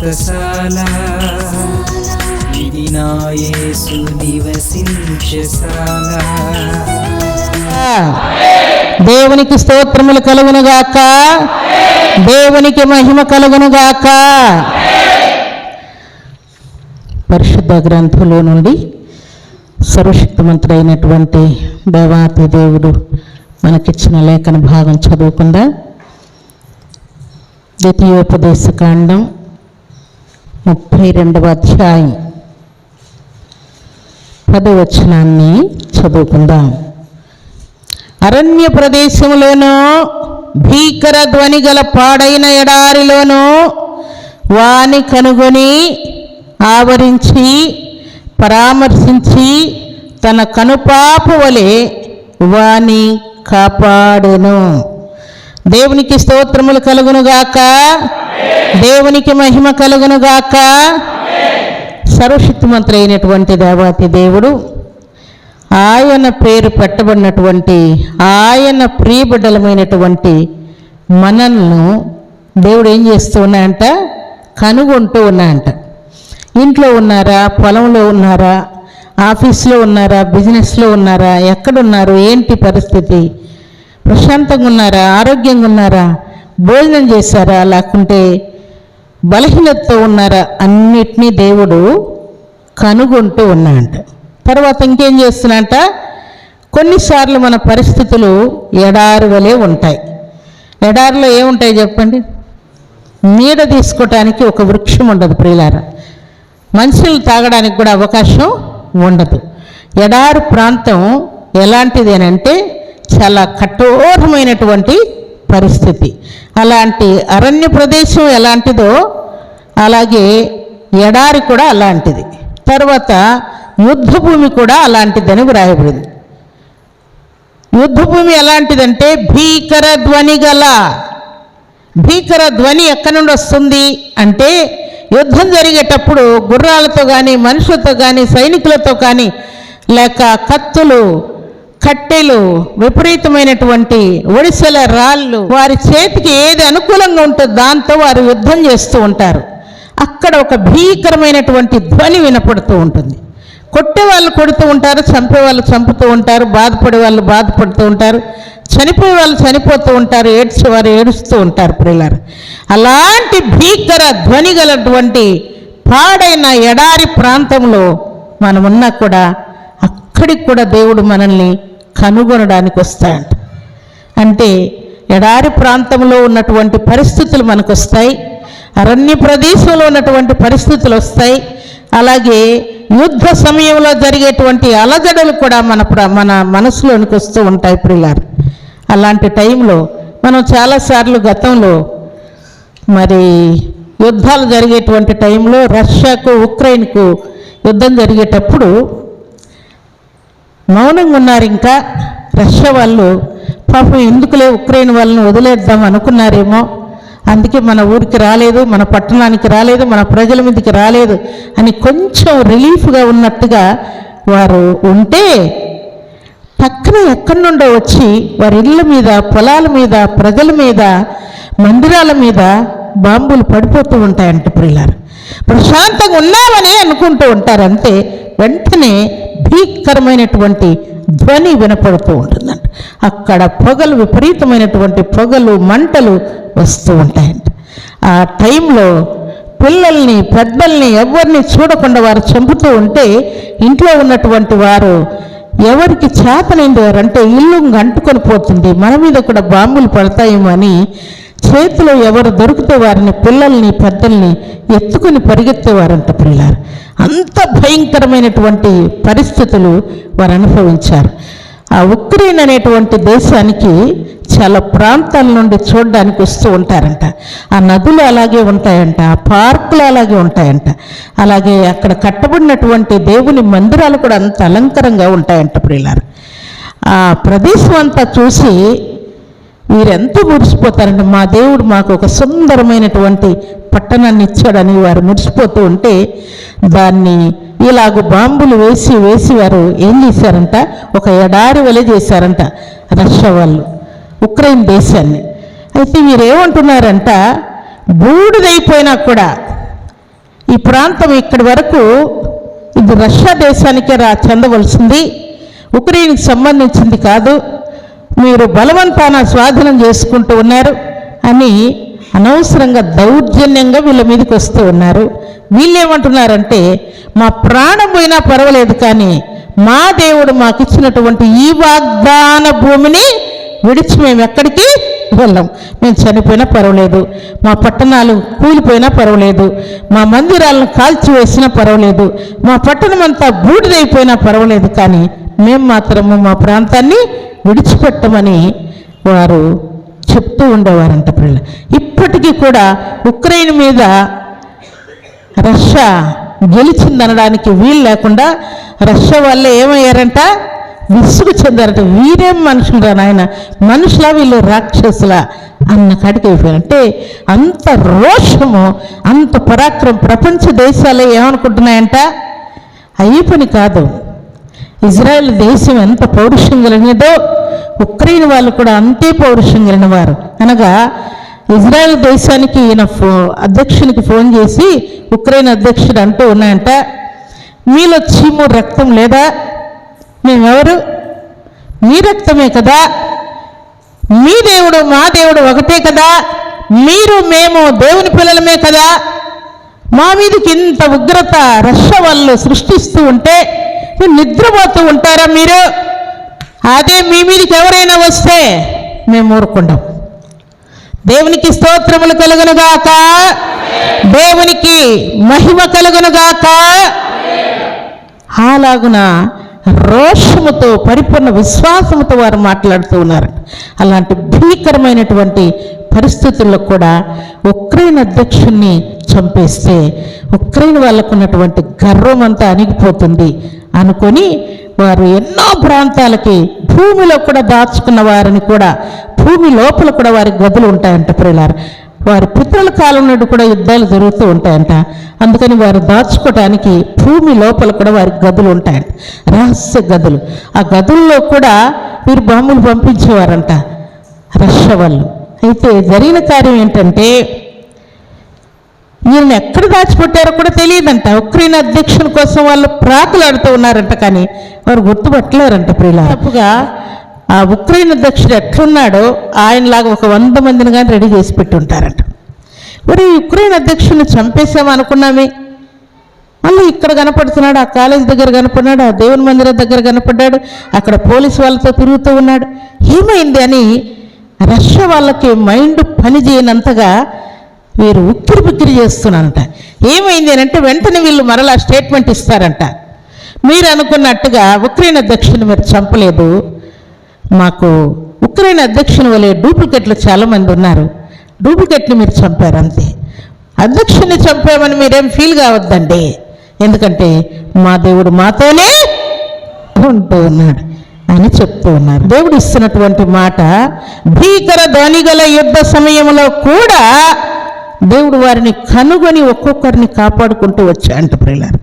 వ్రతశాల ఇది నా యేసు నివసించశాల దేవునికి స్తోత్రములు కలుగునుగాక. దేవునికి మహిమ కలుగునుగాక. పరిశుద్ధ గ్రంథంలో నుండి సర్వశక్తిమంతుడైనటువంటి దేవాతి దేవుడు మనకిచ్చిన లేఖన భాగం చదువుకుందా. ద్వితీయోపదేశ కాండం ముప్పై రెండవ అధ్యాయం. పదవచనాన్ని చదువుకుందాం. అరణ్య ప్రదేశంలోనూ భీకర ధ్వని గల పాడైన ఎడారిలోనూ వాని కనుగొని ఆవరించి పరామర్శించి తన కనుపాపు వలె వాని కాపాడెను. దేవునికి స్తోత్రములు కలుగునుగాక. దేవునికి మహిమ కలుగునుగాక. సర్వశక్తిమంతుడు అయినటువంటి దేవాతి దేవుడు ఆయన పేరు పెట్టబడినటువంటి ఆయన ప్రియబిడ్డలమైనటువంటి మనల్ని దేవుడు ఏం చేస్తూ ఉన్నాయంట కనుగొంటూ ఉన్నాయంట ఇంట్లో ఉన్నారా? పొలంలో ఉన్నారా? ఆఫీస్లో ఉన్నారా? బిజినెస్లో ఉన్నారా? ఎక్కడున్నారు? ఏంటి పరిస్థితి? ప్రశాంతంగా ఉన్నారా? ఆరోగ్యంగా ఉన్నారా? భోజనం చేశారా? లేకుంటే బలహీనతతో ఉన్నారా అన్నిటినీ దేవుడు కనుగొంటూ ఉన్నాడంట. తర్వాత ఇంకేం చేస్తున్నట కొన్నిసార్లు మన పరిస్థితులు ఎడారు వలె ఉంటాయి. ఎడారిలో ఏముంటాయి చెప్పండి? నీడ తీసుకోవటానికి ఒక వృక్షం ఉండదు ప్రియులారా. మనుషులు తాగడానికి కూడా అవకాశం ఉండదు. ఎడారు ప్రాంతం ఎలాంటిది అని అంటే చాలా కఠోరమైనటువంటి పరిస్థితి. అలాంటి అరణ్య ప్రదేశం ఎలాంటిదో అలాగే ఎడారి కూడా అలాంటిది. తర్వాత యుద్ధభూమి కూడా అలాంటిదని వ్రాయబడింది. యుద్ధభూమి ఎలాంటిదంటే భీకర ధ్వని గల భీకర ధ్వని ఎక్కడి నుండి వస్తుంది అంటే యుద్ధం జరిగేటప్పుడు గుర్రాలతో కానీ మనుషులతో కానీ సైనికులతో కానీ లేక కత్తులు కట్టెలు విపరీతమైనటువంటి ఒడిసెల రాళ్ళు వారి చేతికి ఏది అనుకూలంగా ఉంటుందో దాంతో వారు యుద్ధం చేస్తూ ఉంటారు. అక్కడ ఒక భీకరమైనటువంటి ధ్వని వినపడుతూ ఉంటుంది. కొట్టే వాళ్ళు కొడుతూ ఉంటారు చంపే వాళ్ళు చంపుతూ ఉంటారు బాధపడే వాళ్ళు బాధపడుతూ ఉంటారు చనిపోయే వాళ్ళు చనిపోతూ ఉంటారు ఏడ్చేవారు ఏడుస్తూ ఉంటారు పిల్లలు అలాంటి భీకర ధ్వని గలటువంటి పాడైన ఎడారి ప్రాంతంలో మనమున్నా కూడా అక్కడికి కూడా దేవుడు మనల్ని కనుగొనడానికి వస్తాయంట అంటే ఎడారి ప్రాంతంలో ఉన్నటువంటి పరిస్థితులు మనకు వస్తాయి అరణ్య ప్రదేశంలో ఉన్నటువంటి పరిస్థితులు వస్తాయి అలాగే యుద్ధ సమయంలో జరిగేటువంటి అలజడలు కూడా మన మన మనసులోనికి వస్తూ ఉంటాయి ప్రియులారు. అలాంటి టైంలో మనం చాలాసార్లు గతంలో మరి యుద్ధాలు జరిగేటువంటి టైంలో రష్యాకు ఉక్రెయిన్కు యుద్ధం జరిగేటప్పుడు మౌనంగా ఉన్నారు ఇంకా రష్యా వాళ్ళు పాపం ఎందుకులే ఉక్రెయిన్ వాళ్ళని వదిలేద్దాం అనుకున్నారేమో? అందుకే మన ఊరికి రాలేదు మన పట్టణానికి రాలేదు మన ప్రజల మీదకి రాలేదు అని కొంచెం రిలీఫ్గా ఉన్నట్టుగా వారు ఉంటే పక్కన ఎక్కడి నుండో వచ్చి వారి ఇళ్ళ మీద పొలాల మీద ప్రజల మీద మందిరాల మీద బాంబులు పడిపోతూ ఉంటాయంట ప్రియులారు. ప్రశాంతంగా ఉన్నామని అనుకుంటూ ఉంటారు అంతే వెంటనే భీకరమైనటువంటి ధ్వని వినపడుతూ ఉంటుందంట. అక్కడ పొగలు విపరీతమైనటువంటి పొగలు మంటలు వస్తూ ఉంటాయంట. ఆ టైంలో పిల్లల్ని పెద్దల్ని ఎవరిని చూడకుండా వారు చంపుతూ ఉంటే ఇంట్లో ఉన్నటువంటి వారు ఎవరికి చేతనైంది వారంటే ఇల్లు అంటుకొని పోతుంది మన మీద కూడా బాంబులు పడతాయేమో అని చేతిలో ఎవరు దొరికితే వారిని పిల్లల్ని పెద్దల్ని ఎత్తుకుని పరిగెత్తేవారంట పిల్లలు. అంత భయంకరమైనటువంటి పరిస్థితులు వారు అనుభవించారు. ఆ ఉక్రెయిన్ అనేటువంటి దేశానికి చాలా ప్రాంతాల నుండి చూడడానికి వస్తూ ఉంటారంట. ఆ నదులు అలాగే ఉంటాయంట ఆ పార్కులు అలాగే ఉంటాయంట. అలాగే అక్కడ కట్టబడినటువంటి దేవుని మందిరాలు కూడా అంత అలంకరంగా ఉంటాయంట ప్రియులారు. ఆ ప్రదేశం అంతా చూసి వీరెంత మురిసిపోతారంటే మా దేవుడు మాకు ఒక సుందరమైనటువంటి పట్టణాన్ని ఇచ్చాడని వారు మురిసిపోతూ ఉంటే దాన్ని ఇలాగ బాంబులు వేసి వేసి వారు ఏం చేశారంట? ఒక ఎడారి వలె చేశారంట రష్యా వాళ్ళు ఉక్రెయిన్ దేశాన్ని. అయితే వీరేమంటున్నారంట బూడిదైపోయినా కూడా ఈ ప్రాంతం ఇక్కడి వరకు ఇది రష్యా దేశానికే రా చెందవలసింది. ఉక్రెయిన్కి సంబంధించింది కాదు. మీరు బలవంతాన స్వాధీనం చేసుకుంటూ ఉన్నారు అని అనవసరంగా దౌర్జన్యంగా వీళ్ళ మీదకి వస్తూ ఉన్నారు. వీళ్ళేమంటున్నారంటే మా ప్రాణం పోయినా పర్వాలేదు కానీ మా దేవుడు మాకు ఇచ్చినటువంటి ఈ వాగ్దాన భూమిని విడిచి మేము ఎక్కడికి వెళ్ళం. మేము చనిపోయినా పర్వాలేదు మా పట్టణాలు కూలిపోయినా పర్వాలేదు మా మందిరాలను కాల్చివేసినా పర్వాలేదు మా పట్టణం అంతా బూడిదైపోయినా పర్వాలేదు కానీ మేము మాత్రము మా ప్రాంతాన్ని విడిచిపెట్టమని వారు చెప్తూ ఉండేవారంట పిల్లలు. ఇప్పటికీ కూడా ఉక్రెయిన్ మీద రష్యా గెలిచిందనడానికి వీలు లేకుండా రష్యా వాళ్ళే ఏమయ్యారంట? విసుగు చెందారంట. వీరేం మనుషులరా నాయన? మనుషులా వీళ్ళు రాక్షసులా? అన్న కాడికి అయిపోయారంటే అంత రోషము అంత పరాక్రమం ప్రపంచ దేశాలే ఏమనుకుంటున్నాయంట? అయ్యి పని కాదు. ఇజ్రాయెల్ దేశం ఎంత పౌరుషం కలిగినదో ఉక్రెయిన్ వాళ్ళు కూడా అంతే పౌరుషం కలిగిన వారు అనగా ఇజ్రాయెల్ దేశానికి ఈయన ఫో అధ్యక్షునికి ఫోన్ చేసి ఉక్రెయిన్ అధ్యక్షుడు అంటూ ఉన్నాయంట మీలో చీము రక్తం లేదా? మేమెవరు? మీ రక్తమే కదా? మీ దేవుడు మా దేవుడు ఒకటే కదా? మీరు మేము దేవుని పిల్లలమే కదా? మా మీదకి ఇంత ఉగ్రత రష్య వాళ్ళు సృష్టిస్తూ ఉంటే మీరు నిద్రపోతూ ఉంటారా మీరు? అదే మీ మీదకి ఎవరైనా వస్తే మేము ఊరుకుంటాం. దేవునికి స్తోత్రములు కలుగునుగాక దేవునికి మహిమ కలుగునుగాక అలాగున రోషముతో పరిపూర్ణ విశ్వాసముతో వారు మాట్లాడుతూ ఉన్నారు. అలాంటి భీకరమైనటువంటి పరిస్థితుల్లో కూడా ఉక్రెయిన్ అధ్యక్షుణ్ణి చంపేస్తే ఉక్రెయిన్ వాళ్ళకు ఉన్నటువంటి గర్వం అంతా అణిగిపోతుంది. అనుకొని వారు ఎన్నో ప్రాంతాలకి భూమిలో కూడా దాచుకున్న వారిని కూడా భూమి లోపల కూడా వారి గదులు ఉంటాయంట ప్రిలారు వారి పితృల కాలం నుండి కూడా యుద్ధాలు జరుగుతూ ఉంటాయంట. అందుకని వారు దాచుకోవటానికి భూమి లోపల కూడా వారి గదులు ఉంటాయంట. రహస్య గదులు. ఆ గదుల్లో కూడా వీరు బాంబులు పంపించేవారంట రష్యా వాళ్ళు. అయితే జరిగిన కార్యం ఏంటంటే ఈయన ఎక్కడ దాచిపెట్టారో కూడా తెలియదంట. ఉక్రెయిన్ అధ్యక్షుని కోసం వాళ్ళు ప్రాకులాడుతూ ఉన్నారంట కానీ వారు గుర్తుపట్టలేరంట ప్రియుల తప్పుగా ఆ ఉక్రెయిన్ అధ్యక్షుడు ఎట్లున్నాడో ఆయనలాగా ఒక వంద మందిని కానీ రెడీ చేసి పెట్టి ఉంటారంట మరి ఉక్రెయిన్ అధ్యక్షుడిని చంపేసాం అనుకున్నామే. మళ్ళీ ఇక్కడ కనపడుతున్నాడు ఆ కాలేజ్ దగ్గర కనపడ్డాడు ఆ దేవుని మందిరం దగ్గర కనపడ్డాడు అక్కడ పోలీసు వాళ్ళతో తిరుగుతూ ఉన్నాడు. ఏమైంది అని రష్యా వాళ్ళకి మైండ్ పని చేయనంతగా వీరు ఉక్కిరి బిక్కిరి చేస్తున్నారంట. ఏమైంది అని అంటే వెంటనే వీళ్ళు మరలా స్టేట్మెంట్ ఇస్తారంట. మీరు అనుకున్నట్టుగా ఉక్రెయిన్ అధ్యక్షుని మీరు చంపలేదు. మాకు ఉక్రెయిన్ అధ్యక్షుని వలె డూప్లికేట్లు చాలామంది ఉన్నారు. డూప్లికేట్ని మీరు చంపారు అంతే. అధ్యక్షుని చంపామని మీరేం ఫీల్ కావద్దండి. ఎందుకంటే మా దేవుడు మాతోనే ఉంటూ ఉన్నాడు అని చెప్తూ ఉన్నారు. దేవుడు ఇస్తున్నటువంటి మాట భీకర ధ్వనిగల యుద్ధ సమయంలో కూడా దేవుడు వారిని కనుగొని ఒక్కొక్కరిని కాపాడుకుంటూ వచ్చాయంట ప్రియులారు.